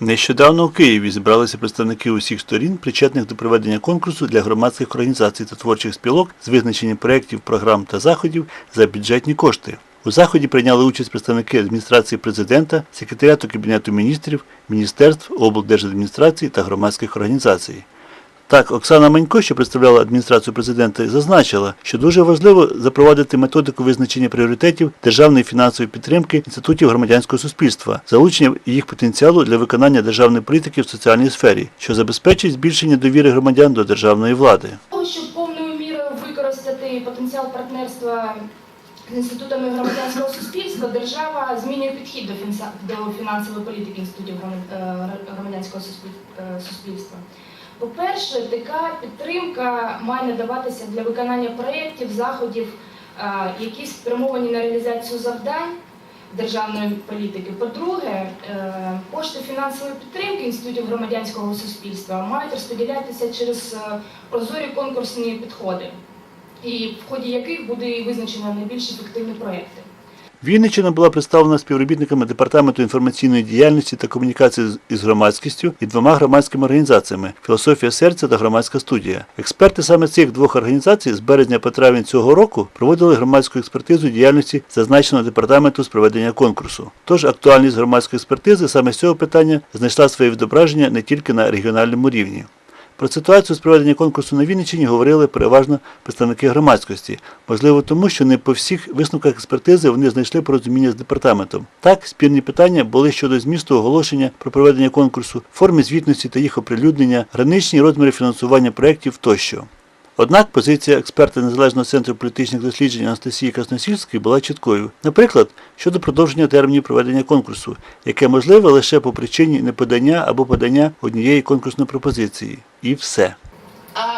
Нещодавно у Києві зібралися представники усіх сторін, причетних до проведення конкурсу для громадських організацій та творчих спілок з визначення проєктів, програм та заходів за бюджетні кошти. У заході прийняли участь представники адміністрації президента, секретаріату Кабінету міністрів, міністерств, облдержадміністрації та громадських організацій. Так, Оксана Манько, що представляла адміністрацію президента, зазначила, що дуже важливо запровадити методику визначення пріоритетів державної фінансової підтримки інститутів громадянського суспільства, залучення їх потенціалу для виконання державної політики в соціальній сфері, що забезпечить збільшення довіри громадян до державної влади. щоб повною мірою використати потенціал партнерства з інститутами громадянського суспільства, держава змінює підхід до фінансової політики інститутів е, громадянського е, суспільства. По-перше, така підтримка має надаватися для виконання проєктів, заходів, е, які спрямовані на реалізацію завдань державної політики. По-друге, е, кошти фінансової підтримки інститутів громадянського суспільства мають розподілятися через е, прозорі конкурсні підходи, і в ході яких буде визначено найбільш ефективні проекти. Вінниччина була представлена співробітниками Департаменту інформаційної діяльності та комунікації із громадськістю і двома громадськими організаціями Філософія серця та громадська студія. Експерти саме цих двох організацій з березня по травень цього року проводили громадську експертизу діяльності зазначеного департаменту з проведення конкурсу. Тож актуальність громадської експертизи саме з цього питання знайшла своє відображення не тільки на регіональному рівні. Про ситуацію з проведення конкурсу на Вінниччині говорили переважно представники громадськості, можливо, тому що не по всіх висновках експертизи вони знайшли порозуміння з департаментом. Так, спірні питання були щодо змісту оголошення про проведення конкурсу, форми звітності та їх оприлюднення, граничні розміри фінансування проєктів тощо. Однак позиція експерта Незалежного центру політичних досліджень Анастасії Красносільської була чіткою. Наприклад, щодо продовження термінів проведення конкурсу, яке можливе лише по причині неподання або подання однієї конкурсної пропозиції. І все.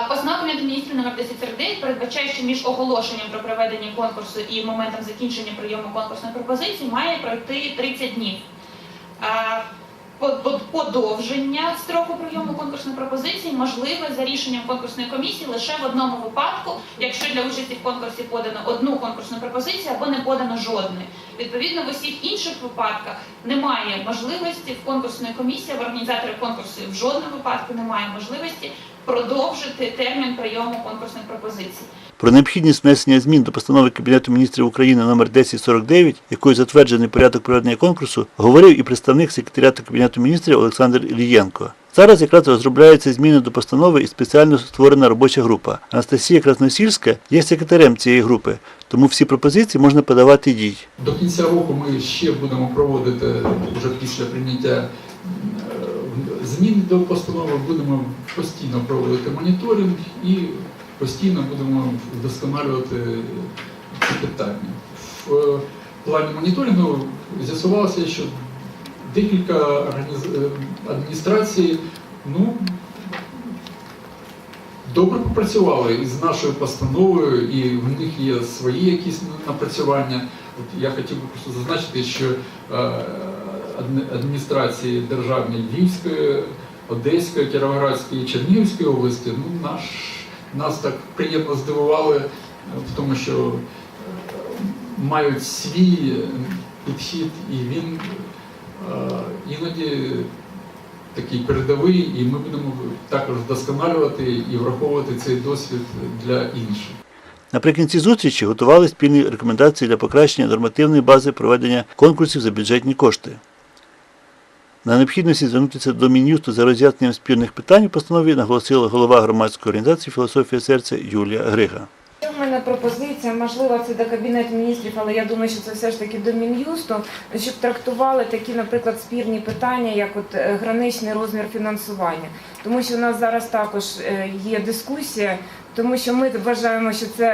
Постанова Кабінету міністрів номер 1049 передбачає, що між оголошенням про проведення конкурсу і моментом закінчення прийому конкурсної пропозиції має пройти 30 днів. Подовження строку прийому конкурсної пропозиції можливе за рішенням конкурсної комісії лише в одному випадку, якщо для участі в конкурсі подано одну конкурсну пропозицію або не подано жодної. Відповідно, в усіх інших випадках немає можливості в конкурсної комісії, в організаторів конкурсу в жодному випадку немає можливості продовжити термін прийому конкурсних пропозицій. Про необхідність внесення змін до постанови Кабінету міністрів України номер 1049, якою затверджений порядок проведення конкурсу, говорив і представник секретаріату Кабінету міністрів Олександр Ілієнко. Зараз якраз розробляються зміни до постанови і спеціально створена робоча група. Анастасія Красносільська є секретарем цієї групи, тому всі пропозиції можна подавати їй. До кінця року ми ще будемо проводити вже після прийняття е, змін до постанови, будемо постійно проводити моніторинг і постійно будемо вдосконалювати ці питання. В е, плані моніторингу з'ясувалося, що декілька е, адміністрацій ну, добре попрацювали із нашою постановою, і в них є свої якісь напрацювання. От я хотів би просто зазначити, що е, адміністрації державні Львівської, Одеської, Кіровоградської, Чернігівської області ну, наш, нас так приємно здивували е, в тому, що е, мають свій підхід, і він е, іноді такий передовий, і ми будемо також вдосконалювати і враховувати цей досвід для інших. Наприкінці зустрічі готували спільні рекомендації для покращення нормативної бази проведення конкурсів за бюджетні кошти. На необхідності звернутися до Мін'юсту за роз'ясненням спірних питань постанові наголосила голова громадської організації Філософія серця Юлія Грига. У мене пропозиція, можливо, це до Кабінету міністрів, але я думаю, що це все ж таки до Мін'юсту, щоб трактували такі, наприклад, спірні питання, як от е, граничний розмір фінансування. Тому що у нас зараз також е, є дискусія, тому що ми вважаємо, що це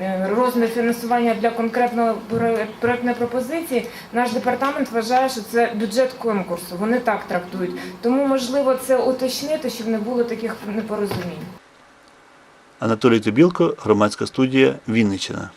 е, розмір фінансування для конкретного про- проектної пропозиції. Наш департамент вважає, що це бюджет конкурсу. Вони так трактують. Тому можливо це уточнити, щоб не було таких непорозумінь. Анатолій Тобілко, громадська студія Вінниччина.